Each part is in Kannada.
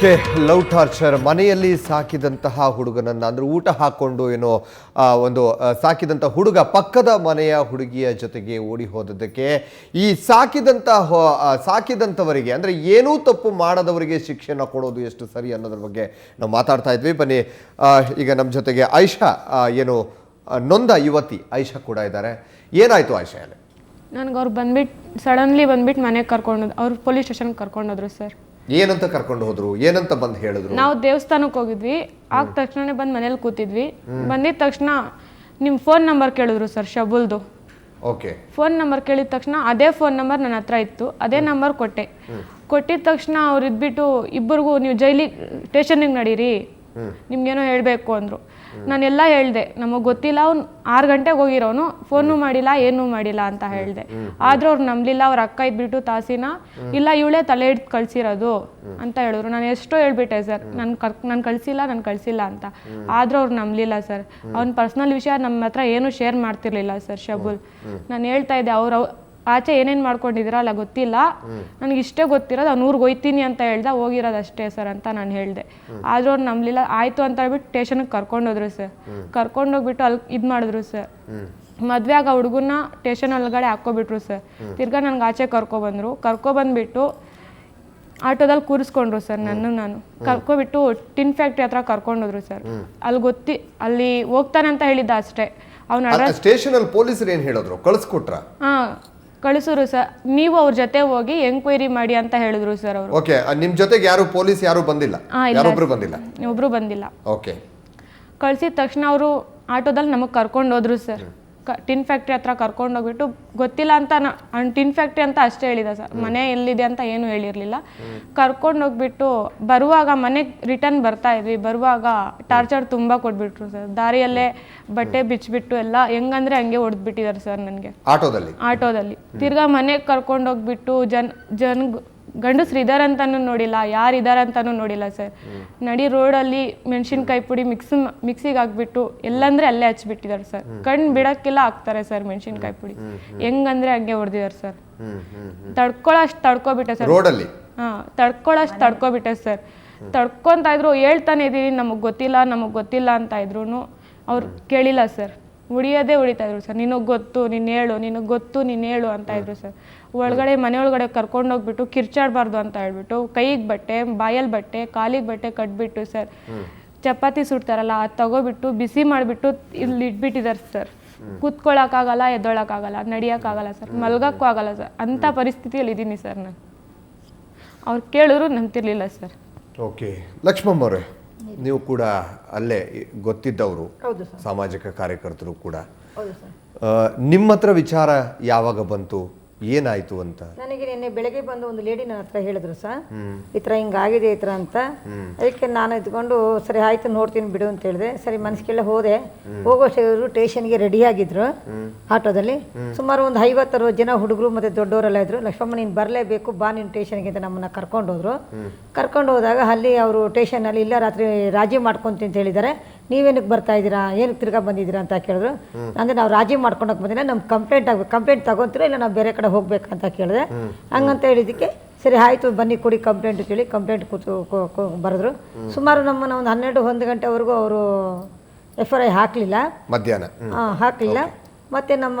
ಓಕೆ ಲವ್ ಟಾರ್ಚರ್ ಮನೆಯಲ್ಲಿ ಸಾಕಿದಂತಹ ಹುಡುಗನನ್ನು ಅಂದರೆ ಊಟ ಹಾಕ್ಕೊಂಡು ಏನೋ ಒಂದು ಸಾಕಿದಂಥ ಹುಡುಗ ಪಕ್ಕದ ಮನೆಯ ಹುಡುಗಿಯ ಜೊತೆಗೆ ಓಡಿ ಹೋದದಕ್ಕೆ ಈ ಸಾಕಿದಂಥ ಸಾಕಿದಂಥವರಿಗೆ ಅಂದರೆ ಏನೂ ತಪ್ಪು ಮಾಡದವರಿಗೆ ಶಿಕ್ಷೆನ ಕೊಡೋದು ಎಷ್ಟು ಸರಿ ಅನ್ನೋದ್ರ ಬಗ್ಗೆ ನಾವು ಮಾತಾಡ್ತಾ ಇದ್ವಿ. ಬನ್ನಿ ಈಗ ನಮ್ಮ ಜೊತೆಗೆ ಆ, ಏನು ನೊಂದ ಯುವತಿ ಐಶಾ ಕೂಡ ಇದ್ದಾರೆ. ಏನಾಯಿತು ಐಶಾ ಅಲ್ಲಿ? ನನಗೆ ಅವ್ರು ಬಂದ್ಬಿಟ್ಟು ಸಡನ್ಲಿ ಬಂದ್ಬಿಟ್ಟು ಮನೆಗೆ ಕರ್ಕೊಂಡು ಅವ್ರು ಪೊಲೀಸ್ ಸ್ಟೇಷನ್ಗೆ ಕರ್ಕೊಂಡೋದ್ರು ಸರ್. ಏನಂತ ಕರ್ಕೊಂಡು ಹೋದ್ರು? ಏನಂತ ಬಂದು ಹೇಳಿದ್ರು? ನಾವು ದೇವಸ್ಥಾನಕ್ಕೆ ಹೋಗಿದ್ವಿ. ಆಗ ತಕ್ಷಣ ಬಂದು ಮನೇಲಿ ಕೂತಿದ್ವಿ. ಬಂದಿದ ತಕ್ಷಣ ನಿಮ್ಮ ಫೋನ್ ನಂಬರ್ ಕೇಳಿದ್ರು ಸರ್ ಶಬುಲ್ದು. ಓಕೆ. ಫೋನ್ ನಂಬರ್ ಕೇಳಿದ ತಕ್ಷಣ ಅದೇ ಫೋನ್ ನಂಬರ್ ನನ್ನ ಹತ್ರ ಇತ್ತು. ಅದೇ ನಂಬರ್ ಕೊಟ್ಟೆ. ಕೊಟ್ಟಿದ ತಕ್ಷಣ ಅವ್ರು ಇದ್ಬಿಟ್ಟು ಇಬ್ಬರಿಗೂ ನೀವು ಜೈಲಿ ಸ್ಟೇಷನಿಗೆ ನಡೀರಿ. ನಿಮ್ಗೇನೋ ಹೇಳಬೇಕು ಅಂದರು. ನಾನೆಲ್ಲ ಹೇಳ್ದೆ ನಮಗೆ ಗೊತ್ತಿಲ್ಲ ಅವ್ನು ಆರು ಗಂಟೆಗೆ ಹೋಗಿರೋನು ಫೋನು ಮಾಡಿಲ್ಲ ಏನೂ ಮಾಡಿಲ್ಲ ಅಂತ ಹೇಳ್ದೆ. ಆದ್ರೂ ಅವ್ರು ನಂಬಲಿಲ್ಲ ಅವ್ರ ಅಕ್ಕ ಇದ್ಬಿಟ್ಟು ತಾಸಿನ ಇಲ್ಲ ಇವಳೇ ತಲೆ ಹಿಡ್ದು ಕಳ್ಸಿರೋದು ಅಂತ ಹೇಳಿದ್ರು. ನಾನು ಎಷ್ಟೋ ಹೇಳ್ಬಿಟ್ಟೆ ಸರ್ ನಾನು ಕರ್ ನಾನು ಕಳ್ಸಿಲ್ಲ ನಾನು ಕಳ್ಸಿಲ್ಲ ಅಂತ. ಆದ್ರೂ ಅವ್ರು ನಂಬಲಿಲ್ಲ ಸರ್. ಅವ್ನ ಪರ್ಸ್ನಲ್ ವಿಷಯ ನಮ್ಮ ಹತ್ರ ಏನು ಶೇರ್ ಮಾಡ್ತಿರ್ಲಿಲ್ಲ ಸರ್ ಶಬುಲ್. ನಾನು ಹೇಳ್ತಾ ಇದ್ದೆ ಅವ್ರು ಆಚೆ ಏನೇನು ಮಾಡ್ಕೊಂಡಿದ್ದೀರಲ್ಲ ಗೊತ್ತಿಲ್ಲ. ನನಗೆ ಇಷ್ಟೇ ಗೊತ್ತಿರೋದು ಅವ್ನು ಊರಿಗೆ ಹೋಯ್ತೀನಿ ಅಂತ ಹೇಳ್ದೆ ಹೋಗಿರೋದು ಅಷ್ಟೇ ಸರ್ ಅಂತ ನಾನು ಹೇಳಿದೆ. ಆದರೂ ಅವ್ರು ನಂಬಲಿಲ್ಲ. ಆಯಿತು ಅಂತ ಹೇಳ್ಬಿಟ್ಟು ಸ್ಟೇಷನ್ಗೆ ಕರ್ಕೊಂಡೋದ್ರು ಸರ್. ಕರ್ಕೊಂಡೋಗ್ಬಿಟ್ಟು ಅಲ್ಲಿ ಇದು ಮಾಡಿದ್ರು ಸರ್. ಮದುವೆ ಆಗ ಹುಡುಗನ್ನ ಸ್ಟೇಷನ್ ಒಳಗಡೆ ಹಾಕ್ಕೊಬಿಟ್ರು ಸರ್. ತಿರ್ಗಾ ನನಗೆ ಆಚೆ ಕರ್ಕೊಬಂದರು ಕರ್ಕೊಬಂದ್ಬಿಟ್ಟು ಆಟೋದಲ್ಲಿ ಕೂರಿಸ್ಕೊಂಡ್ರು ಸರ್ ನನ್ನ ನಾನು. ಕರ್ಕೊಬಿಟ್ಟು ಟಿನ್ ಫ್ಯಾಕ್ಟ್ರಿ ಹತ್ರ ಕರ್ಕೊಂಡೋದ್ರು ಸರ್. ಅಲ್ಲಿ ಗೊತ್ತಿ ಅಲ್ಲಿ ಹೋಗ್ತಾನೆ ಅಂತ ಹೇಳಿದ್ದ ಅಷ್ಟೇ. ಅವ್ನ ಸ್ಟೇಷನ್ ಅಲ್ಲಿ ಪೊಲೀಸರು ಏನು ಹೇಳಿದ್ರು? ಕಳಿಸ್ಕೊಟ್ರ? ಹಾ. ಕಳಿಸಿದ್ರು ಸರ್ ನೀವು ಅವ್ರ ಜೊತೆ ಹೋಗಿ ಎಂಕ್ವೈರಿ ಮಾಡಿ ಅಂತ ಹೇಳಿದ್ರು ಸರ್ ಅವರು. ಓಕೆ ನಿಮ್ ಜೊತೆಗೆ ಯಾರು ಪೊಲೀಸ್ ಯಾರು ಬಂದಿಲ್ಲ? ಹಾ, ಇಲ್ಲ. ಯಾರೊಬ್ರು ಬಂದಿಲ್ಲ? ಒಬ್ರು ಬಂದಿಲ್ಲ. ಓಕೆ ಕಳ್ಸಿದ ತಕ್ಷಣ ಅವರು ಆಟೋದಲ್ಲಿ ನಮಗೆ ಕರ್ಕೊಂಡು ಹೋದ್ರು ಸರ್. ಕ ಟಿನ್ ಫ್ಯಾಕ್ಟ್ರಿ ಹತ್ರ ಕರ್ಕೊಂಡು ಹೋಗ್ಬಿಟ್ಟು ಗೊತ್ತಿಲ್ಲ ಅಂತ ನಾ ಟಿನ್ ಫ್ಯಾಕ್ಟ್ರಿ ಅಂತ ಅಷ್ಟೇ ಹೇಳಿದ ಸರ್. ಮನೆ ಎಲ್ಲಿದೆ ಅಂತ ಏನು ಹೇಳಿರಲಿಲ್ಲ. ಕರ್ಕೊಂಡು ಹೋಗ್ಬಿಟ್ಟು ಬರುವಾಗ ಮನೆಗೆ ರಿಟರ್ನ್ ಬರ್ತಾ ಇದ್ವಿ. ಬರುವಾಗ ಟಾರ್ಚರ್ ತುಂಬ ಕೊಟ್ಬಿಟ್ರು ಸರ್. ದಾರಿಯಲ್ಲೇ ಬಟ್ಟೆ ಬಿಚ್ಚಿಬಿಟ್ಟು ಎಲ್ಲ ಹೆಂಗಂದ್ರೆ ಹಂಗೆ ಹೊಡೆದ್ಬಿಟ್ಟಿದ್ದಾರೆ ಸರ್ ನನಗೆ. ಆಟೋದಲ್ಲಿ? ಆಟೋದಲ್ಲಿ. ತಿರ್ಗಾ ಮನೆಗೆ ಕರ್ಕೊಂಡು ಹೋಗ್ಬಿಟ್ಟು ಜನ್ ಜನ್ ಗಂಡಸ್ರು ಇದಾರೆ ಅಂತಾನು ನೋಡಿಲ್ಲ ಯಾರು ಇದಾರೆ ಅಂತಾನು ನೋಡಿಲ್ಲ ಸರ್. ನಡಿ ರೋಡಲ್ಲಿ ಮೆಣಸಿನ್ಕಾಯಿ ಪುಡಿ ಮಿಕ್ಸ್ ಮಿಕ್ಸಿಗೆ ಹಾಕ್ಬಿಟ್ಟು ಎಲ್ಲಂದ್ರೆ ಅಲ್ಲೇ ಹಚ್ಬಿಟ್ಟಿದ್ದಾರೆ ಸರ್. ಕಣ್ಣು ಬಿಡಕ್ಕೆಲ್ಲ ಹಾಕ್ತಾರೆ ಸರ್ ಮೆಣಸಿನ್ಕಾಯಿ ಪುಡಿ. ಹೆಂಗಂದ್ರೆ ಹಂಗೆ ಹೊಡೆದಿದ್ದಾರೆ ಸರ್. ತಡ್ಕೊಳ್ಳೋ ಅಷ್ಟು ತಡ್ಕೊಳಷ್ಟು ತಡ್ಕೊಬಿಟ್ಟೆ ಸರ್. ರೋಡಲ್ಲಿ ಹಾ ತಡ್ಕೊಳಷ್ಟು ತಡ್ಕೊಬಿಟ್ಟೆ ಸರ್. ತಡ್ಕೊಂತ ಇದ್ರು ಹೇಳ್ತಾನೆ ಇದೀನಿ ನಮಗೆ ಗೊತ್ತಿಲ್ಲ ನಮಗೆ ಗೊತ್ತಿಲ್ಲ ಅಂತ ಇದ್ರು ಅವ್ರು ಕೇಳಿಲ್ಲ ಸರ್. ಉಳಿಯೋದೇ ಉಳಿತಾ ಇದ್ರು ಸರ್. ನಿನಗೆ ಗೊತ್ತು ನೀನು ಹೇಳು ನಿನಗೆ ಗೊತ್ತು ನೀನು ಹೇಳು ಅಂತ ಇದ್ರು ಸರ್. ಒಳಗಡೆ ಮನೆ ಒಳಗಡೆ ಕರ್ಕೊಂಡೋಗ್ಬಿಟ್ಟು ಕಿರ್ಚಾಡಬಾರ್ದು ಅಂತ ಹೇಳ್ಬಿಟ್ಟು ಕೈಗೆ ಬಟ್ಟೆ ಬಾಯಲ್ಲಿ ಬಟ್ಟೆ ಕಾಲಿಗೆ ಬಟ್ಟೆ ಕಟ್ಬಿಟ್ಟು ಸರ್. ಚಪಾತಿ ಸುಡ್ತಾರಲ್ಲ ಅದು ತಗೋಬಿಟ್ಟು ಬಿಸಿ ಮಾಡಿಬಿಟ್ಟು ಇಲ್ಲಿ ಇಟ್ಬಿಟ್ಟಿದ್ದಾರೆ ಸರ್. ಕೂತ್ಕೊಳ್ಳೋಕ್ಕಾಗಲ್ಲ ಎದ್ದೊಳಕ್ಕಾಗಲ್ಲ ನಡಿಯೋಕ್ಕಾಗಲ್ಲ ಸರ್. ಮಲ್ಗಕ್ಕೂ ಆಗಲ್ಲ ಸರ್. ಅಂಥ ಪರಿಸ್ಥಿತಿಯಲ್ಲಿ ಇದ್ದೀನಿ ಸರ್ ನಾನು. ಅವ್ರು ಕೇಳಿದ್ರು ನಂಬ್ತಿರ್ಲಿಲ್ಲ ಸರ್. ಓಕೆ. ಲಕ್ಷ್ಮಮ್ಮ ಅವರೇ. ನೀವು ಕೂಡ ಅಲ್ಲೇ ಗೊತ್ತಿದ್ದವರು ಸಾಮಾಜಿಕ ಕಾರ್ಯಕರ್ತರು ಕೂಡ. ನಿಮ್ಮ ಹತ್ರ ವಿಚಾರ ಯಾವಾಗ ಬಂತು? ಏನಾಯ್ತು ಅಂತ? ನನಗೆ ನಿನ್ನೆ ಬೆಳಗ್ಗೆ ಬಂದು ಒಂದು ಲೇಡಿ ನನ್ನ ಹತ್ರ ಹೇಳಿದ್ರು ಸರ್. ಈ ಥರ ಹಿಂಗಾಗಿದೆ ಈ ಥರ ಅಂತ. ಅದಕ್ಕೆ ನಾನು ಇದ್ಕೊಂಡು ಸರಿ ಆಯ್ತು ನೋಡ್ತೀನಿ ಬಿಡು ಅಂತ ಹೇಳಿದೆ. ಸರಿ ಮನಸ್ಸಿಗೆಲ್ಲ ಹೋದೆ. ಹೋಗೋಷ್ಟು ಗೆ ರೆಡಿ ಆಗಿದ್ರು. ಆಟೋದಲ್ಲಿ. ಸುಮಾರು ಒಂದು ಐವತ್ತರವತ್ತು ಜನ ಹುಡುಗರು ಮತ್ತು ದೊಡ್ಡವರೆಲ್ಲ ಇದ್ರು. ಲಕ್ಷ್ಮಮ್ಮ ನೀನು ಬರಲೇಬೇಕು ಬಾ ನೀನು ಸ್ಟೇಷನ್ಗೆ ಅಂತ ನಮ್ಮನ್ನ ಕರ್ಕೊಂಡು ಹೋದ್ರು. ಕರ್ಕೊಂಡು ಹೋದಾಗ ಅಲ್ಲಿ ಅವರು ಟೇಷನಲ್ಲಿ ಇಲ್ಲ ರಾತ್ರಿ ರಾಜಿ ಮಾಡ್ಕೊಂತೀನಿ ಅಂತ ಹೇಳಿದ್ದಾರೆ. ನೀವೇನಕ್ಕೆ ಬರ್ತಾ ಇದ್ದೀರಾ? ಏನಕ್ಕೆ ತಿರ್ಗಾ ಬಂದಿದ್ದೀರಾ ಅಂತ ಕೇಳಿದ್ರು. ಅಂದರೆ ನಾವು ರಾಜಿ ಮಾಡ್ಕೊಂಡೋಗಿ ಬಂದಿಲ್ಲ ನಮ್ಗೆ ಕಂಪ್ಲೇಂಟ್ ಆಗಬೇಕು ಕಂಪ್ಲೇಂಟ್ ತಗೋತೀರಾ ಇಲ್ಲ ನಾವು ಬೇರೆ ಕಡೆ ಹೋಗ್ಬೇಕಂತ ಕೇಳಿದೆ. ಹಂಗಂತ ಹೇಳಿದ್ದಕ್ಕೆ ಸರಿ ಆಯಿತು ಬನ್ನಿ ಕೊಡಿ ಕಂಪ್ಲೇಂಟ್ ಅಂತೇಳಿ ಕಂಪ್ಲೇಂಟ್ ಕೂತು ಬರೆದ್ರು. ಸುಮಾರು ನಮ್ಮನ್ನು ಒಂದು ಹನ್ನೆರಡು ಒಂದು ಗಂಟೆವರೆಗೂ ಅವರು ಎಫ್ ಐ ಹಾಕಲಿಲ್ಲ. ಮಧ್ಯಾಹ್ನ. ಹಾಕಲಿಲ್ಲ. ಮತ್ತು ನಮ್ಮ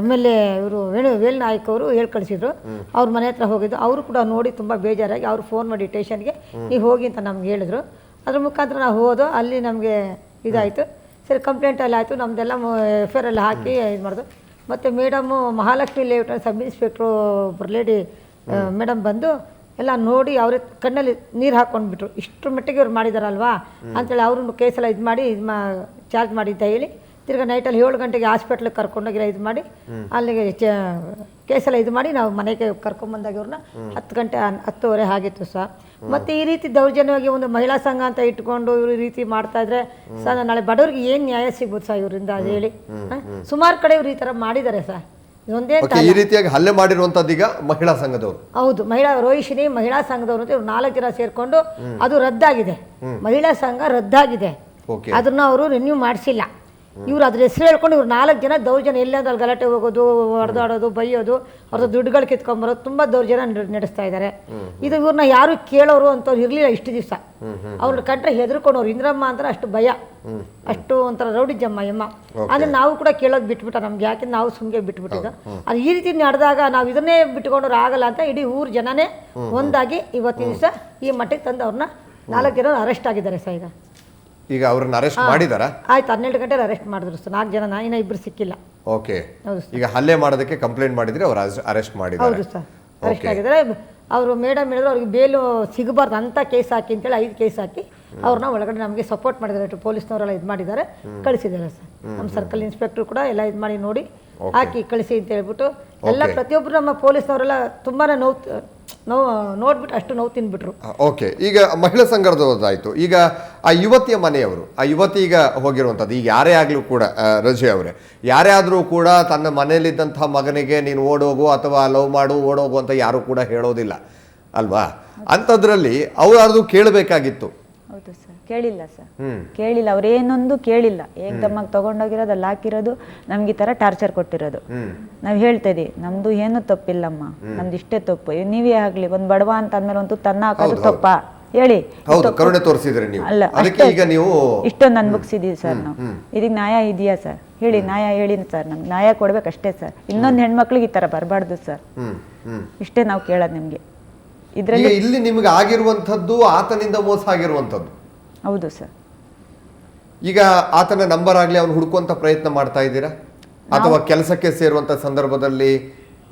ಎಂ ಎಲ್ ಎ ಇವರು ವೇಣು ವೇಲ್ ನಾಯ್ಕ ಅವರು ಹೇಳಿ ಕಳಿಸಿದ್ರು ಅವ್ರ ಮನೆ ಹತ್ರ ಹೋಗಿದ್ದು. ಅವರು ಕೂಡ ನೋಡಿ ತುಂಬ ಬೇಜಾರಾಗಿ ಅವ್ರು ಫೋನ್ ಮಾಡಿ ಟೇಷನ್ಗೆ ನೀವು ಹೋಗಿ ಅಂತ ನಮ್ಗೆ ಹೇಳಿದ್ರು. ಅದ್ರ ಮುಖಾಂತರ ನಾವು ಹೋದೋ ಅಲ್ಲಿ ನಮಗೆ ಇದಾಯಿತು. ಸರಿ ಕಂಪ್ಲೇಂಟ್ ಎಲ್ಲ ಆಯಿತು. ನಮ್ಮದೆಲ್ಲ ಎಫ್ ಐ ಆರ್ ಎಲ್ಲ ಹಾಕಿ ಇದು ಮಾಡಿದ್ರು ಮತ್ತು madam Mahalakshmi layout sub inspector ಒಬ್ಬರು ಲೇಡಿ ಮೇಡಮ್ ಬಂದು ಎಲ್ಲ ನೋಡಿ ಅವ್ರ ಕಣ್ಣಲ್ಲಿ ನೀರು ಹಾಕ್ಕೊಂಡ್ಬಿಟ್ರು ಇಷ್ಟರ ಮಟ್ಟಿಗೆ ಇವ್ರು ಮಾಡಿದಾರಲ್ವಾ? ಅಂತೇಳಿ ಅವ್ರನ್ನ ಕೇಸೆಲ್ಲ ಇದು ಮಾಡಿ ಇದು ಮಾ ಚಾರ್ಜ್ ಮಾಡಿ ಅಂತ ಹೇಳಿ ತಿರ್ಗಾ ನೈಟಲ್ಲಿ ಏಳು ಗಂಟೆಗೆ ಹಾಸ್ಪಿಟ್ಲಿಗೆ ಕರ್ಕೊಂಡೋಗಿಲ್ಲ ಇದು ಮಾಡಿ ಅಲ್ಲಿಗೆ ಚ ಕೇಸೆಲ್ಲ ಇದು ಮಾಡಿ ನಾವು ಮನೆಗೆ ಕರ್ಕೊಂಬಂದಾಗ ಇವ್ರನ್ನ ಹತ್ತು ಗಂಟೆ ಹತ್ತುವರೆ ಆಗಿತ್ತು ಸರ್ ಮತ್ತು ಈ ರೀತಿ ದೌರ್ಜನ್ಯವಾಗಿ ಒಂದು ಮಹಿಳಾ ಸಂಘ ಅಂತ ಇಟ್ಕೊಂಡು ಇವರು ಈ ರೀತಿ ಮಾಡ್ತಾ ಇದ್ರೆ ಸರ್ ನಾಳೆ ಬಡವ್ರಿಗೆ ಏನು ನ್ಯಾಯ ಸಿಗ್ಬೋದು ಸರ್ ಇವರಿಂದ ಅದು ಹೇಳಿ. ಸುಮಾರು ಕಡೆ ಇವ್ರು ಈ ಥರ ಮಾಡಿದ್ದಾರೆ ಸರ್ ಇದೊಂದೇ ಈ ರೀತಿಯಾಗಿ ಹಲ್ಲೆ ಮಾಡಿರುವಂತದ್ದು ಈಗ ಮಹಿಳಾ ಸಂಘದವರು. ಹೌದು ಮಹಿಳಾ ರೋಹಿಷಿನಿ ಮಹಿಳಾ ಸಂಘದವರು ಅಂತ ಇವ್ರು ನಾಲ್ಕು ಜನ ಸೇರ್ಕೊಂಡು ಅದು ರದ್ದಾಗಿದೆ. ಮಹಿಳಾ ಸಂಘ ರದ್ದಾಗಿದೆ. ಅದನ್ನ ಅವರು ರಿನ್ಯೂ ಮಾಡಿಸಿಲ್ಲ. ಇವ್ರು ಅದ್ರ ಹೆಸರು ಹೇಳ್ಕೊಂಡು ಇವ್ರು ನಾಲ್ಕು ಜನ ದೌರ್ಜನ್ಯ ಎಲ್ಲಾದ್ರೂ ಅಲ್ಲಿ ಗಲಾಟೆ ಹೋಗೋದು ಹೊಡೆದಾಡೋದು ಬೈಯೋದು ಅವ್ರದ್ದು ದುಡ್ಡುಗಳು ಕಿತ್ಕೊಂಬರೋದು ತುಂಬ ದೌರ್ಜನ್ಯ ನಡೆ- ನಡೆಸ್ತಾ ಇದ್ದಾರೆ ಇದು ಇವ್ರನ್ನ ಯಾರು ಕೇಳೋರು ಅಂತವ್ರು ಇರಲಿಲ್ಲ ಇಷ್ಟು ದಿವಸ. ಅವ್ರನ್ನ ಕಂಡ್ರೆ ಹೆದರ್ಕೊಂಡವ್ರು. ಇಂದ್ರಮ್ಮ ಅಂದ್ರೆ ಅಷ್ಟು ಭಯ. ಅಷ್ಟು ಒಂಥರ ರೌಡಿ ಜಮ್ಮ ಯಮ್ಮ ಅಂದ್ರೆ ನಾವು ಕೂಡ ಕೇಳೋದು ಬಿಟ್ಬಿಟ್ಟ ನಮ್ಗೆ. ಯಾಕೆ ನಾವು ಸುಮ್ಮನೆ ಬಿಟ್ಬಿಟ್ಟಿದ್ದು? ಅದು ಈ ರೀತಿ ನಡೆದಾಗ ನಾವು ಇದನ್ನೇ ಬಿಟ್ಕೊಂಡವ್ರು ಆಗಲ್ಲ ಅಂತ ಇಡೀ ಊರು ಜನನೇ ಒಂದಾಗಿ ಇವತ್ತಿನ ದಿವಸ ಈ ಮಟ್ಟಿಗೆ ತಂದು ಅವ್ರನ್ನ ನಾಲ್ಕು ಜನ ಅರೆಸ್ಟ್ ಆಗಿದ್ದಾರೆ ಸರ್ ಈಗ. ಈಗ ಅವ್ರನ್ನ ಅರೆಸ್ಟ್ ಮಾಡಿದಾರ? ಆಯ್ತು ಹನ್ನೆರಡು ಗಂಟೆಗೆ ಅರೆಸ್ಟ್ ಮಾಡಿದ್ರು ಸರ್. ನಾಲ್ಕು ಜನ ಇನ್ನ ಇಬ್ರು ಸಿಕ್ಕಿಲ್ಲ. ಓಕೆ ಹೌದು ಈಗ ಹಲ್ಲೆ ಮಾಡೋದಕ್ಕೆ ಕಂಪ್ಲೇಂಟ್ ಮಾಡಿದ್ರೆ ಅವ್ರು ಅರೆಸ್ಟ್ ಮಾಡಿದ್ದಾರೆ. ಹೌದು ಸರ್. ಅರೆಸ್ಟ್ ಆಗಿದ್ದಾರೆ ಅವರು ಮೇಡಮ್ ಹೇಳಿದ್ರು ಅವ್ರಿಗೆ ಬೇಲು ಸಿಗಬಾರ್ದು ಅಂತ ಕೇಸ್ ಹಾಕಿ ಅಂತೇಳಿ ಐದು ಕೇಸ್ ಹಾಕಿ ಅವ್ರನ್ನ ಒಳಗಡೆ ನಮಗೆ ಸಪೋರ್ಟ್ ಮಾಡಿದ್ದಾರೆ. ಪೊಲೀಸ್ನವರೆಲ್ಲ ಇದು ಮಾಡಿದ್ದಾರೆ. ಕಳಿಸಿದ್ದಾರೆ ಸರ್. ನಮ್ಮ ಸರ್ಕಲ್ ಇನ್ಸ್ಪೆಕ್ಟರ್ ಕೂಡ ಎಲ್ಲ ಇದು ಮಾಡಿ ನೋಡಿ ಹಾಕಿ ಕಳಿಸಿ ಅಂತ ಹೇಳ್ಬಿಟ್ಟು ಎಲ್ಲ. ಪ್ರತಿಯೊಬ್ಬರು ನಮ್ಮ ಪೊಲೀಸ್ನವರೆಲ್ಲ ತುಂಬಾ ನೋವು ನೋವು ನೋಡ್ಬಿಟ್ಟು ಅಷ್ಟು ನೋವು ತಿನ್ಬಿಟ್ರು. ಓಕೆ ಈಗ ಮಹಿಳಾ ಸಂಘದವ್ರದ್ದಾಯಿತು. ಈಗ ಆ ಯುವತಿಯ ಮನೆಯವರು ಆ ಯುವತಿ ಈಗ ಹೋಗಿರುವಂಥದ್ದು ಈಗ ಯಾರೇ ಆಗಲೂ ಕೂಡ ರಜೆ ಅವರೇ. ಯಾರೇ ಆದರೂ ಕೂಡ ತನ್ನ ಮನೆಯಲ್ಲಿದ್ದಂಥ ಮಗನಿಗೆ ನೀನು ಓಡೋಗು ಅಥವಾ ಲವ್ ಮಾಡು ಓಡೋಗು ಅಂತ ಯಾರೂ ಕೂಡ ಹೇಳೋದಿಲ್ಲ. ಅಲ್ವಾ? ಅಂಥದ್ರಲ್ಲಿ ಅವರಾದ್ರೂ ಕೇಳಬೇಕಾಗಿತ್ತು. ಹೌದು ಸರ್ ಕೇಳಿಲ್ಲ ಸರ್. ಕೇಳಿಲ್ಲ. ಅವ್ರೇನೊಂದು ಕೇಳಿಲ್ಲ. ಏಕ್ದಮ್ಮಾಗಿ ತಗೊಂಡೋಗಿರೋದು ಅಲ್ಲಿ ಹಾಕಿರೋದು ನಮ್ಗೆ ಈ ಥರ ಟಾರ್ಚರ್ ಕೊಟ್ಟಿರೋದು. ನಾವು ಹೇಳ್ತಾ ಇದೀವಿ ನಮ್ದು ಏನು ತಪ್ಪಿಲ್ಲಮ್ಮ. ನಮ್ದು ಇಷ್ಟೇ ತಪ್ಪು. ನೀವೇ ಆಗ್ಲಿ ಒಂದ್ ಬಡವ ಅಂತ ಅಂದ್ಮೇಲೆ ಒಂದು ತನ್ನ ಹಾಕೋದು ತಪ್ಪ? ಹೇಳಿ. ಹೌದು ಕರುಣೆ ತೋರಿಸಿದ್ರೆ ನೀವು. ಅಲ್ಲ ಅದಕ್ಕೆ. ಈಗ ನೀವು ಇಷ್ಟೊಂದು ಅನ್ಭವಿಸಿದೀವಿ ಸರ್ ನಾವು. ಇದಕ್ಕೆ ನ್ಯಾಯ ಇದೆಯಾ ಸರ್ ಹೇಳಿ ನ್ಯಾಯ ಹೇಳಿ ಸರ್ ನಮ್ಗೆ. ನ್ಯಾಯ ಕೊಡ್ಬೇಕಷ್ಟೇ ಸರ್ ಇನ್ನೊಂದು ಹೆಣ್ಮಕ್ಳಿಗೆ ಈ ಥರ ಬರಬಾರ್ದು ಸರ್ ಇಷ್ಟೇ ನಾವು ಕೇಳೋದು ನಿಮಗೆ. ಇದರಲ್ಲಿ ಇಲ್ಲಿ ನಿಮಗೆ ಆಗಿರುವಂಥದ್ದು ಆತನಿಂದ ಮೋಸ ಆಗಿರುವಂಥದ್ದು. ಹೌದು ಸರ್. ಈಗ ಆತನ ನಂಬರ್ ಆಗಲಿ ಅವನು ಹುಡುಕುವಂತ ಪ್ರಯತ್ನ ಮಾಡ್ತಾ ಇದ್ದೀರಾ? ಅಥವಾ ಕೆಲಸಕ್ಕೆ ಸೇರುವಂತ ಸಂದರ್ಭದಲ್ಲಿ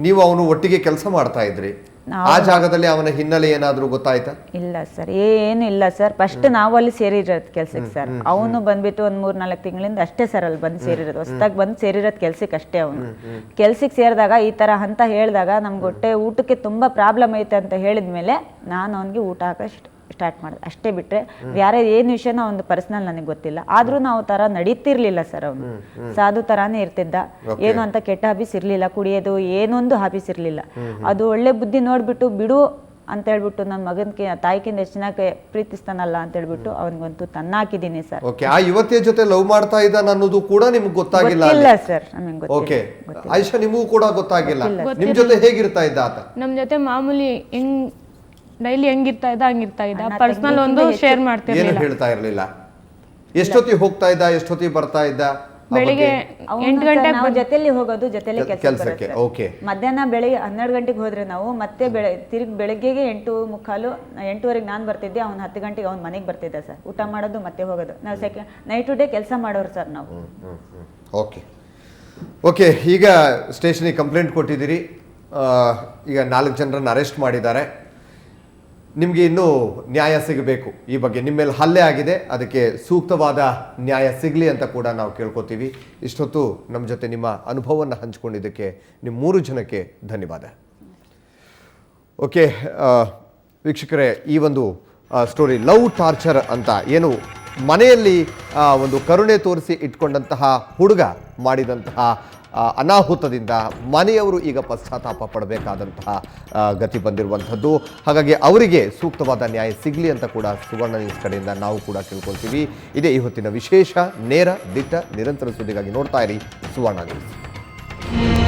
ನೀವು ಅವನು ಒಟ್ಟಿಗೆ ಕೆಲಸ ಮಾಡ್ತಾ ಇದ್ರಿ? ಆ ಜಾಗದಲ್ಲಿ ಅವನ ಹಿನ್ನೆಲೆ ಏನಾದರೂ ಗೊತ್ತಾಯ್ತಾ? ಇಲ್ಲ ಸರ್ ಏನು ಇಲ್ಲ ಸರ್. ಫಸ್ಟ್ ನಾವು ಅಲ್ಲಿ ಸೇರಿರೋದು ಕೆಲ್ಸಕ್ಕೆ ಸರ್. ಅವನು ಬಂದ್ಬಿಟ್ಟು ಒಂದ್ ಮೂರ್ ನಾಲ್ಕು ತಿಂಗಳಿಂದ ಅಷ್ಟೇ ಸರ್ ಅಲ್ಲಿ ಬಂದು ಸೇರಿರೋದು. ಹೊಸ್ದಾಗಿ ಬಂದು ಸೇರಿರೋದು ಕೆಲ್ಸಕ್ಕೆ ಅಷ್ಟೇ ಅವನು. ಕೆಲ್ಸಕ್ಕೆ ಸೇರಿದಾಗ ಈ ತರ ಅಂತ ಹೇಳಿದಾಗ ನಮ್ಗೆ ಹೊಟ್ಟೆ ಊಟಕ್ಕೆ ತುಂಬಾ ಪ್ರಾಬ್ಲಮ್ ಐತೆ ಅಂತ ಹೇಳಿದ್ಮೇಲೆ ನಾನು ಅವನಿಗೆ ಊಟ ಹಾಕೋ ಸ್ಟಾರ್ಟ್ ಮಾಡಿದೆ. ಅಷ್ಟೇ ಬಿಟ್ರೆ ಯಾರೇ ಏನು ವಿಷಯನ ಒಂದು ಪರ್ಸನಲ್ ನನಗೆ ಗೊತ್ತಿಲ್ಲ. ಆದ್ರೂ ನಾವು ಥರ ನಡೀತಿರ್ಲಿಲ್ಲ ಸರ್ ಅವನು. ಸಾಧು ತರಾನೇ ಇರ್ತಿದ್ದ. ಏನು ಅಂತ ಕೆಟ್ಟ ಹಾಬೀಸ್ ಇರ್ಲಿಲ್ಲ. ಕುಡಿಯೋದು ಏನೊಂದು ಹಾಬೀಸ್ ಇರ್ಲಿಲ್ಲ. ಅದು ಒಳ್ಳೆ ಬುದ್ಧಿ ನೋಡಿಬಿಟ್ಟು ಬಿಡು ಅಂತ ಹೇಳ್ಬಿಟ್ಟು ನನ್ನ ಮಗನ್ಗೆ ತಾಯಿಕಿಂದ ಎಷ್ಟು ಚೆನ್ನಾಗಿ ಪ್ರೀತಿಸ್ತಾನಲ್ಲ ಅಂತ ಹೇಳ್ಬಿಟ್ಟು ಅವನಿಗಂತೂ ತನ್ನ ಹಾಕಿದ್ದೀನಿ ಸರ್. ಓಕೆ ಆ ಯುವತಿಯ ಜೊತೆ ಲವ್ ಮಾಡ್ತಾ ಇದ್ದಾನೆ ಅನ್ನೋದು ಕೂಡ ನಿಮ್ಗೆ ಗೊತ್ತಾಗಿಲ್ಲ ಇಲ್ಲ ಸರ್. ನಮಗೆ ಓಕೆ ಆಯುಷ ನಿಮಗೂ ಕೂಡ ಗೊತ್ತಾಗಿಲ್ಲ. ನಿಮ್ ಜೊತೆ ಹೇಗಿರ್ತಾ ಇದ್ದ ಆತ? ನಮ್ಮ ಜೊತೆ ಮಾಮೂಲಿ ಹೆಂಗ್ ಡೈಲಿ ಹೆಂಗಿರ್ತಾ ಇದ್ದ ಹಂಗಿರ್ತಾ ಇದ್ದ ಪರ್ಸನಲ್ ಒಂದು ಶೇರ್ ಏನು ಮಾಡ್ತಿರ್ಲಿಲ್ಲ. ಹೇಳ್ತಾ ಇರ್ಲಿಲ್ಲ. ಎಷ್ಟೊತ್ತಿಗೆ ಹೋಗ್ತಾ ಇದ್ದ ಎಷ್ಟೊತ್ತಿಗೆ ಬರ್ತಾ ಇದ್ದ? ಆ ಬೆಳಿಗ್ಗೆ ಎಂಟು ಗಂಟೆಗೆ ನಾವು ಜೊತೆಲಿ ಹೋಗೋದು ಜೊತೆಲಿ ಕೆಲ್ಸಕ್ಕೆ, ಕೆಲಸಕ್ಕೆ okay. ಮಧ್ಯಾಹ್ನ ಬೆಳಿಗ್ಗೆ ಹನ್ನೆರಡು ಗಂಟೆಗೆ ಹೋದ್ರೆ ನಾವು ಮತ್ತೆ ಬೆಳೆ ತಿರುಗಿ ಬೆಳಗ್ಗೆಗೆ ಎಂಟು ಮುಕ್ಕಾಲು ಎಂಟುವರೆಗೆ ನಾನು ಬರ್ತಿದ್ದೆ ಅವ್ನು ಹತ್ತು ಗಂಟೆಗೆ ಅವ್ನು ಮನೆಗೆ ಬರ್ತಿದ್ದೆ ಸರ್. ಊಟ ಮಾಡೋದು ಮತ್ತೆ ಹೋಗೋದು. ನಾವು ಸೆಕೆ ನೈಟ್ ಟು ಡೇ ಕೆಲಸ ಮಾಡೋರು ಸರ್ ನಾವು. ಓಕೆ. ಓಕೆ ಈಗ ಸ್ಟೇಷನಿಗೆ ಕಂಪ್ಲೇಂಟ್ ಕೊಟ್ಟಿದ್ದೀರಿ. ಆ, ಈಗ ನಾಲ್ಕು ಜನರನ್ನು ಅರೆಸ್ಟ್ ಮಾಡಿದ್ದಾರೆ. ನಿಮಗೆ ಇನ್ನೂ ನ್ಯಾಯ ಸಿಗಬೇಕು. ಈ ಬಗ್ಗೆ ನಿಮ್ಮ ಮೇಲೆ ಹಲ್ಲೆ ಆಗಿದೆ. ಅದಕ್ಕೆ ಸೂಕ್ತವಾದ ನ್ಯಾಯ ಸಿಗಲಿ ಅಂತ ಕೂಡ ನಾವು ಕೇಳ್ಕೊತೀವಿ. ಇಷ್ಟೊತ್ತು ನಮ್ಮ ಜೊತೆ ನಿಮ್ಮ ಅನುಭವವನ್ನು ಹಂಚಿಕೊಂಡಿದ್ದಕ್ಕೆ ನಿಮ್ಮ ಮೂರು ಜನಕ್ಕೆ ಧನ್ಯವಾದ. ಓಕೆ ವೀಕ್ಷಕರೇ, ಈ ಒಂದು ಸ್ಟೋರಿ ಲವ್ ಟಾರ್ಚರ್ ಅಂತ ಏನು ಮನೆಯಲ್ಲಿ ಒಂದು ಕರುಣೆ ತೋರಿಸಿ ಇಟ್ಕೊಂಡಂತಹ ಹುಡುಗ ಮಾಡಿದಂತಹ ಅನಾಹುತದಿಂದ ಮನೆಯವರು ಈಗ ಪಶ್ಚಾತ್ತಾಪ ಪಡಬೇಕಾದಂತಹ ಗತಿ ಬಂದಿರುವಂಥದ್ದು. ಹಾಗಾಗಿ ಅವರಿಗೆ ಸೂಕ್ತವಾದ ನ್ಯಾಯ ಸಿಗಲಿ ಅಂತ ಕೂಡ ಸುವರ್ಣ ನ್ಯೂಸ್ ಕಡೆಯಿಂದ ನಾವು ಕೂಡ ತಿಳ್ಕೊಳ್ತೀವಿ. ಇದೇ ಇವತ್ತಿನ ವಿಶೇಷ, ನೇರ, ದಿಟ್ಟ, ನಿರಂತರ ಸುದ್ದಿಗಾಗಿ ನೋಡ್ತಾ ಇರಿ ಸುವರ್ಣ ನ್ಯೂಸ್.